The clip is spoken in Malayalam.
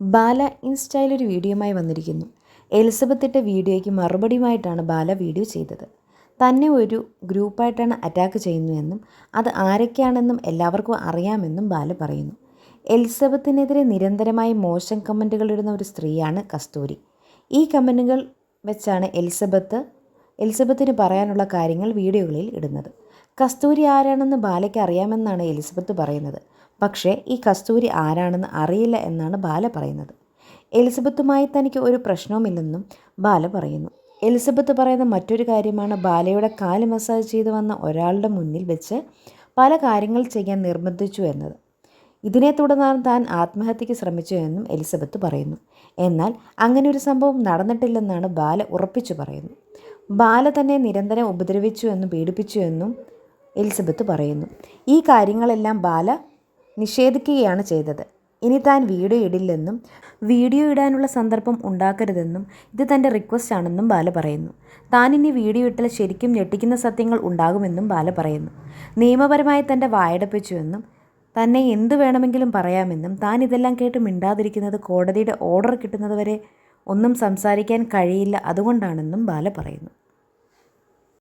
ബാല ഇൻസ്റ്റയിൽ ഒരു വീഡിയോയുമായി വന്നിരിക്കുന്നു. എലിസബത്ത് ഇട്ട വീഡിയോയ്ക്ക് മറുപടിയുമായിട്ടാണ് ബാല വീഡിയോ ചെയ്തത്. തന്നെ ഒരു ഗ്രൂപ്പായിട്ടാണ് അറ്റാക്ക് ചെയ്യുന്നതെന്നും അത് ആരൊക്കെയാണെന്നും എല്ലാവർക്കും അറിയാമെന്നും ബാല പറയുന്നു. എലിസബത്തിനെതിരെ നിരന്തരമായി മോശം കമന്റുകൾ ഇടുന്ന ഒരു സ്ത്രീയാണ് കസ്തൂരി. ഈ കമന്റുകൾ വെച്ചാണ് എലിസബത്ത് എലിസബത്തിന് പറയാനുള്ള കാര്യങ്ങൾ വീഡിയോകളിൽ ഇടുന്നത്. കസ്തൂരി ആരാണെന്ന് ബാലയ്ക്ക് അറിയാമെന്നാണ് എലിസബത്ത് പറയുന്നത്. പക്ഷേ ഈ കസ്തൂരി ആരാണെന്ന് അറിയില്ല എന്നാണ് ബാല പറയുന്നത്. എലിസബത്തുമായി തനിക്ക് ഒരു പ്രശ്നവുമില്ലെന്നും ബാല പറയുന്നു. എലിസബത്ത് പറയുന്ന മറ്റൊരു കാര്യമാണ് ബാലയുടെ കാൽ മസാജ് ചെയ്തു വന്ന ഒരാളുടെ മുന്നിൽ വെച്ച് പല കാര്യങ്ങൾ ചെയ്യാൻ നിർബന്ധിച്ചു എന്നത്. ഇതിനെ തുടർന്നാണ് താൻ ആത്മഹത്യക്ക് ശ്രമിച്ചു എന്നും എലിസബത്ത് പറയുന്നു. എന്നാൽ അങ്ങനെ ഒരു സംഭവം നടന്നിട്ടില്ലെന്നാണ് ബാല ഉറപ്പിച്ചു പറയുന്നു. ബാല തന്നെ നിരന്തരം ഉപദ്രവിച്ചു എന്നും പീഡിപ്പിച്ചു എന്നും എലിസബത്ത് പറയുന്നു. ഈ കാര്യങ്ങളെല്ലാം ബാല നിഷേധിക്കുകയാണ് ചെയ്തത്. ഇനി താൻ വീഡിയോ ഇടില്ലെന്നും വീഡിയോ ഇടാനുള്ള സന്ദർഭം ഉണ്ടാക്കരുതെന്നും ഇത് തന്റെ റിക്വസ്റ്റ് ആണെന്നും ബാല പറയുന്നു. താൻ ഇനി വീഡിയോ ഇട്ടാൽ ശരിക്കും ഞെട്ടിക്കുന്ന സത്യങ്ങൾ ഉണ്ടാകുമെന്നും ബാല പറയുന്നു. നിയമപരമായി തന്റെ വായടപ്പിച്ചുവെന്നും തന്നെ എന്തു വേണമെങ്കിലും പറയാമെന്നും താൻ ഇതെല്ലാം കേട്ട് മിണ്ടാതിരിക്കുന്നത് കോടതിയുടെ ഓർഡർ കിട്ടുന്നതുവരെ ഒന്നും സംസാരിക്കാൻ കഴിയില്ല അതുകൊണ്ടാണെന്നും ബാല പറയുന്നു.